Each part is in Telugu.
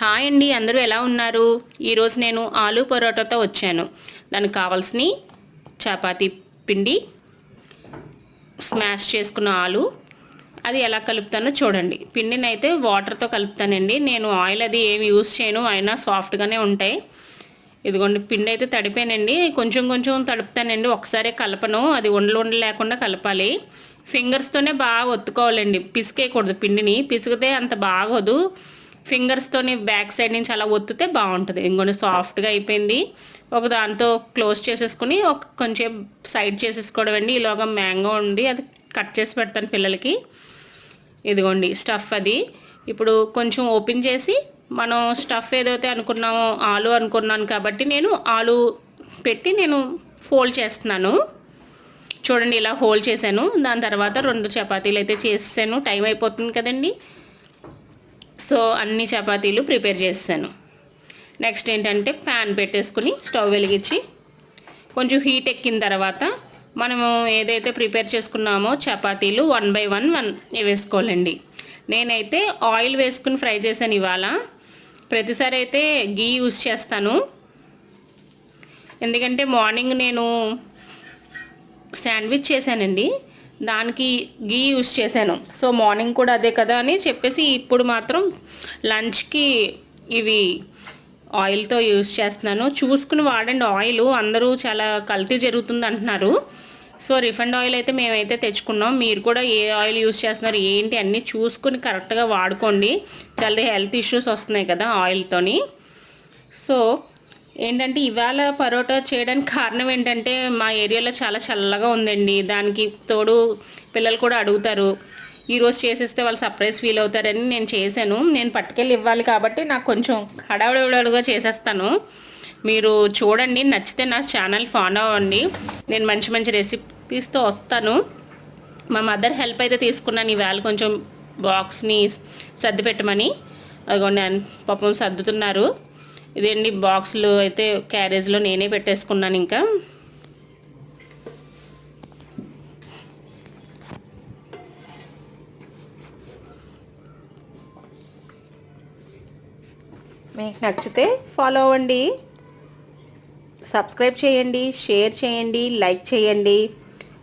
హాయ్ అండి అందరూ ఎలా ఉన్నారు? ఈరోజు నేను ఆలు పరోటాతో వచ్చాను. దానికి కావాల్సిన చపాతీ పిండి స్మాష్ చేసుకున్న ఆలు. అది ఎలా కలుపుతానో చూడండి. పిండిని అయితే వాటర్తో కలుపుతానండి. నేను ఆయిల్ అది ఏమి యూస్ చేయను అయినా సాఫ్ట్గానే ఉంటాయి. ఇదిగోండి పిండి అయితే తడిపానండి. కొంచెం కొంచెం తడుపుతానండి. ఒకసారి కలపను. అది ఉండలు ఉండలు లేకుండా కలపాలి. ఫింగర్స్తోనే బాగా ఒత్తుకోవాలండి. పిసికేయకూడదు పిండిని. పిసికితే అంత బాగోదు. ఫింగర్స్తోని బ్యాక్ సైడ్ నుంచి అలా ఒత్తితే బాగుంటుంది. ఇంకొన్ని సాఫ్ట్గా అయిపోయింది. ఒక దాంతో క్లోజ్ చేసేసుకుని ఒక కొంచెం సైడ్ చేసేసుకోవడం అండి. ఈలోగా మ్యాంగో ఉంది. అది కట్ చేసి పెడతాను పిల్లలకి. ఇదిగోండి స్టఫ్ అది. ఇప్పుడు కొంచెం ఓపెన్ చేసి మనం స్టఫ్ ఏదైతే అనుకున్నామో ఆలు అనుకున్నాను కాబట్టి నేను ఆలు పెట్టి నేను ఫోల్డ్ చేస్తున్నాను. చూడండి ఇలా హోల్డ్ చేశాను. దాని తర్వాత రెండు చపాతీలు అయితే చేసాను టైం అయిపోతుంది కదండి. సో అన్ని చపాతీలు ప్రిపేర్ చేసాను నెక్స్ట్ ఏంటంటే ప్యాన్ పెట్టేసుకుని స్టవ్ వెలిగించి కొంచెం హీట్ ఎక్కిన తర్వాత మనము ఏదైతే ప్రిపేర్ చేసుకున్నామో చపాతీలు వన్ బై వన్ వన్ వేసుకోవాలండి. నేనైతే ఆయిల్ వేసుకుని ఫ్రై చేశాను ఇవాళ. ప్రతిసారి అయితే గీ యూజ్ చేస్తాను. ఎందుకంటే మార్నింగ్ నేను శాండ్విచ్ చేశానండి. దానికి గీ యూస్ చేశాను. సో మార్నింగ్ కూడా అదే కదా అని చెప్పేసి ఇప్పుడు మాత్రం లంచ్కి ఇవి ఆయిల్తో యూస్ చేస్తున్నాను. చూసుకుని వాడండి ఆయిల్. అందరూ చాలా కల్తీ జరుగుతుంది అంటున్నారు. సో రిఫండ్ ఆయిల్ అయితే మేమైతే తెచ్చుకున్నాం. మీరు కూడా ఏ ఆయిల్ యూస్ చేస్తున్నారు ఏంటి అన్నీ చూసుకుని కరెక్ట్గా వాడుకోండి. చాలా హెల్త్ ఇష్యూస్ వస్తున్నాయి కదా ఆయిల్తోని. సో ఏంటంటే ఇవాళ పరోటా చేయడానికి కారణం ఏంటంటే మా ఏరియాలో చాలా చల్లగా ఉందండి. దానికి తోడు పిల్లలు కూడా అడుగుతారు. ఈరోజు చేసేస్తే వాళ్ళు సర్ప్రైజ్ ఫీల్ అవుతారని నేను చేశాను. నేను పట్టుకెళ్ళి ఇవ్వాలి కాబట్టి నాకు కొంచెం హడావుడవుడుగా చేసేస్తాను. మీరు చూడండి నచ్చితే నా ఛానల్ ఫాలో అవ్వండి. నేను మంచి మంచి రెసిపీస్తో వస్తాను. మా మదర్ హెల్ప్ అయితే తీసుకున్నాను ఈవేళ కొంచెం బాక్స్ని సర్ది పెట్టమని. అదిగోండి పాపం సర్దుతున్నారు. ఇదండి బాక్స్లు అయితే క్యారేజ్లో నేనే పెట్టేసుకున్నాను ఇంకా. మీకు నచ్చితే ఫాలో అవ్వండి. సబ్స్క్రైబ్ చేయండి షేర్ చేయండి లైక్ చేయండి.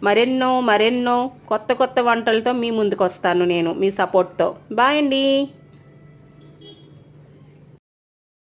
మరెన్నో మరెన్నో కొత్త కొత్త వంటలతో మీ ముందుకు వస్తాను నేను మీ సపోర్ట్తో బాయ్ అండి.